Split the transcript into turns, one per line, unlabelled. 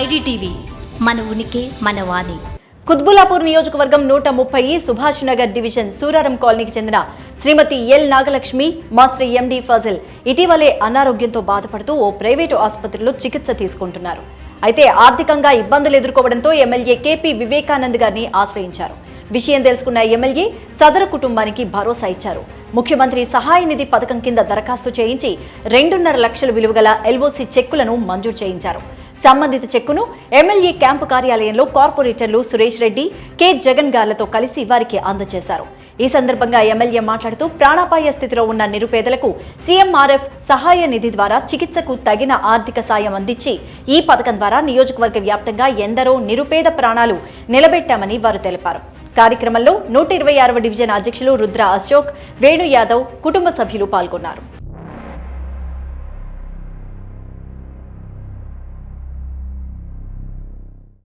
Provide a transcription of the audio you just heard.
IDTV మన ఉనికి మన వాణి.
కుత్బుల్లాపూర్ నియోజకవర్గం నూట ముప్పై సుభాష్ నగర్ డివిజన్ సూరారం కాలనీకి చెందిన Srimati L Nagalakshmi master M D Fazal ఇటీవలే అనారోగ్యంతో బాధపడుతూ ఓ ప్రైవేటు ఆసుపత్రిలో చికిత్స తీసుకుంటున్నారు. అయితే ఆర్థికంగా ఇబ్బందులు ఎదుర్కోవడంతో ఎమ్మెల్యే కేపీ వివేకానంద్ గారిని ఆశ్రయించారు. విషయం తెలుసుకున్న ఎమ్మెల్యే సదరు కుటుంబానికి భరోసా ఇచ్చారు. ముఖ్యమంత్రి సహాయ నిధి పథకం కింద దరఖాస్తు చేయించి రెండున్నర లక్షల విలువగల ఎల్ఓసి చెక్కులను మంజూరు చేయించారు. సంబంధిత చెక్కును ఎమ్మెల్యే క్యాంపు కార్యాలయంలో కార్పొరేటర్లు సురేష్ రెడ్డి కె. జగన్ గార్లతో కలిసి వారికి అందజేశారు. ఈ సందర్భంగా ఎమ్మెల్యే మాట్లాడుతూ ప్రాణాపాయ స్థితిలో ఉన్న నిరుపేదలకు సీఎంఆర్ఎఫ్ సహాయ నిధి ద్వారా చికిత్సకు తగిన ఆర్థిక సాయం అందించి ఈ పథకం ద్వారా నియోజకవర్గ వ్యాప్తంగా ఎందరో నిరుపేద ప్రాణాలు నిలబెట్టామని వారు తెలిపారు. కార్యక్రమంలో నూట ఇరవై ఆరవ డివిజన్ అధ్యక్షులు రుద్ర అశోక్ వేణు యాదవ్ కుటుంబ సభ్యులు పాల్గొన్నారు.